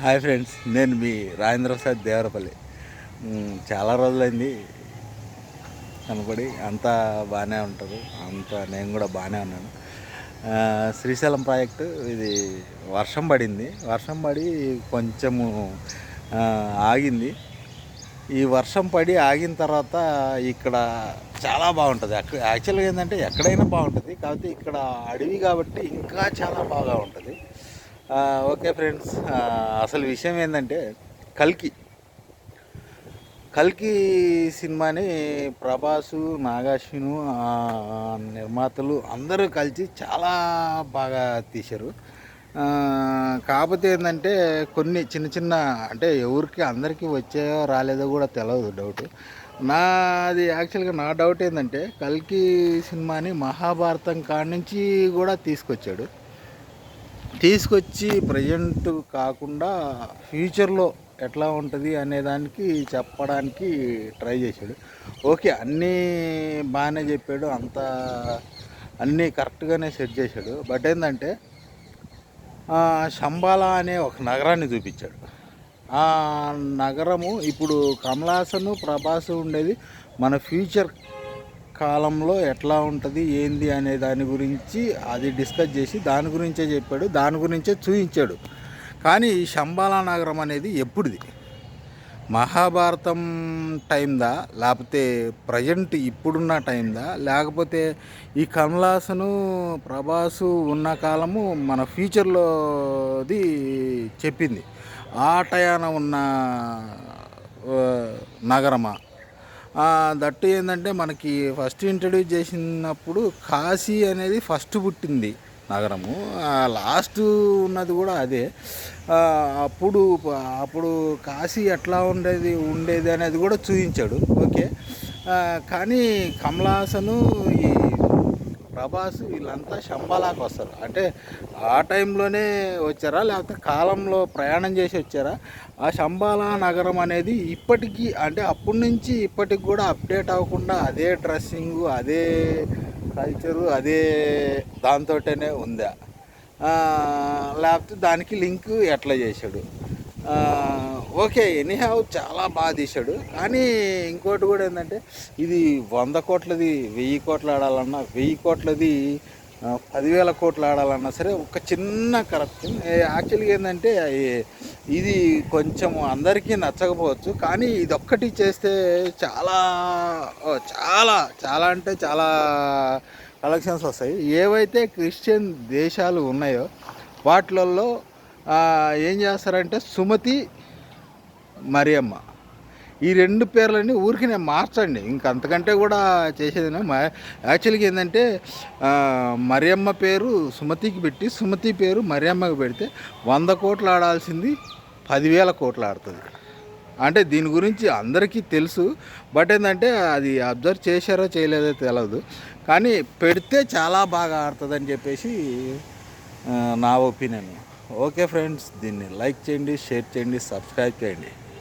Hi friends నేను మీ రాజేంద్ర ప్రసాద్ దేవరపల్లి చాలా రోజులైంది. కనపడి అంతా బాగానే ఉంటుంది. అంతా నేను కూడా బాగానే ఉన్నాను. శ్రీశైలం ప్రాజెక్టు ఇది వర్షం పడింది. వర్షం పడి కొంచెము ఆగింది. ఈ వర్షం పడి ఆగిన తర్వాత ఇక్కడ చాలా బాగుంటుంది. అక్కడ యాక్చువల్గా ఏంటంటే ఎక్కడైనా బాగుంటుంది. కాకపోతే ఇక్కడ అడవి కాబట్టి ఇంకా చాలా బాగా ఉంటుంది. Okay friends. అసలు విషయం ఏంటంటే కల్కి. కల్కి సినిమాని ప్రభాసు నాగార్జును నిర్మాతలు అందరూ కలిసి చాలా బాగా తీశారు. కాకపోతే ఏంటంటే కొన్ని చిన్న చిన్న అంటే ఎవరికి అందరికీ వచ్చాయో రాలేదో కూడా తెలియదు డౌట్. నాది యాక్చువల్గా నా డౌట్ ఏంటంటే కల్కి సినిమాని మహాభారతం కాడి నుంచి కూడా తీసుకొచ్చాడు. తీసుకొచ్చి ప్రజెంట్ కాకుండా ఫ్యూచర్లో ఎట్లా ఉంటుంది అనే దానికి చెప్పడానికి ట్రై చేశాడు. ఓకే అన్నీ బాగానే చెప్పాడు. అంత అన్నీ కరెక్ట్గానే సెట్ చేశాడు. బట్ ఏంటంటే శంబాలా అనే ఒక నగరాన్ని చూపించాడు. ఆ నగరము ఇప్పుడు కమలాసను ప్రభాసు ఉండేది మన ఫ్యూచర్ కాలంలో ఎట్లా ఉంటుంది ఏంది అనే దాని గురించి అది డిస్కస్ చేసి దాని గురించే చెప్పాడు దాని గురించే చూపించాడు కానీ ఈ శంబాలా నగరం అనేది ఎప్పుడుది? మహాభారతం టైందా? లేకపోతే ప్రజెంట్ ఇప్పుడున్న టైందా? లేకపోతే ఈ కమలాసను ప్రభాసు ఉన్న కాలము మన ఫ్యూచర్లోది చెప్పింది. ఆ టయాన ఉన్న నగరమా? దట్టు ఏంటంటే మనకి ఫస్ట్ ఇంట్రడ్యూస్ చేసినప్పుడు కాశీ అనేది ఫస్ట్ పుట్టింది నగరము. లాస్ట్ ఉన్నది కూడా అదే. అప్పుడు అప్పుడు కాశీ ఎట్లా ఉండేది ఉండేది అనేది కూడా చూపించాడు ఓకే. కానీ కమలాసను ఈ ప్రభాస్ వీళ్ళంతా శంబాలాకి వస్తారు. అంటే ఆ టైంలోనే వచ్చారా? లేకపోతే కాలంలో ప్రయాణం చేసి వచ్చారా? ఆ శంబాలా నగరం అనేది ఇప్పటికీ అంటే అప్పటి నుంచి ఇప్పటికి కూడా అప్డేట్ అవ్వకుండా అదే డ్రెస్సింగ్ అదే కల్చరు అదే దాంతోటనే ఉందా? లేకపోతే దానికి లింక్ ఎట్లా చేశాడు? ఓకే ఎనీహావ్ చాలా బాగా తీశాడు. కానీ ఇంకోటి కూడా ఏంటంటే ఇది వంద కోట్లది వెయ్యి కోట్లు ఆడాలన్నా వెయ్యి కోట్లది పదివేల కోట్లు ఆడాలన్నా సరే ఒక చిన్న కరప్షన్ యాక్చువల్గా ఏంటంటే ఇది కొంచెం అందరికీ నచ్చకపోవచ్చు కానీ ఇది ఒక్కటి చేస్తే చాలా చాలా చాలా అంటే చాలా కలెక్షన్స్ వస్తాయి. ఏవైతే క్రిస్టియన్ దేశాలు ఉన్నాయో వాటిలలో ఏం చేస్తారంటే సుమతి మరియమ్మ. ఈ రెండు పేర్లని ఊరికి నేను మార్చండి. ఇంక అంతకంటే కూడా చేసేది యాక్చువల్గా ఏంటంటే మరియమ్మ పేరు సుమతికి పెట్టి సుమతి పేరు మరియమ్మకి పెడితే వంద కోట్లు ఆడాల్సింది పదివేల కోట్లు ఆడుతుంది. అంటే దీని గురించి అందరికీ తెలుసు. బట్ ఏంటంటే అది అబ్జర్వ్ చేశారో చేయలేదో తెలియదు కానీ పెడితే చాలా బాగా ఆడుతుందని చెప్పేసి నా ఒపీనియన్. ఓకే ఫ్రెండ్స్ దీన్ని లైక్ చేయండి షేర్ చేయండి సబ్స్క్రైబ్ చేయండి.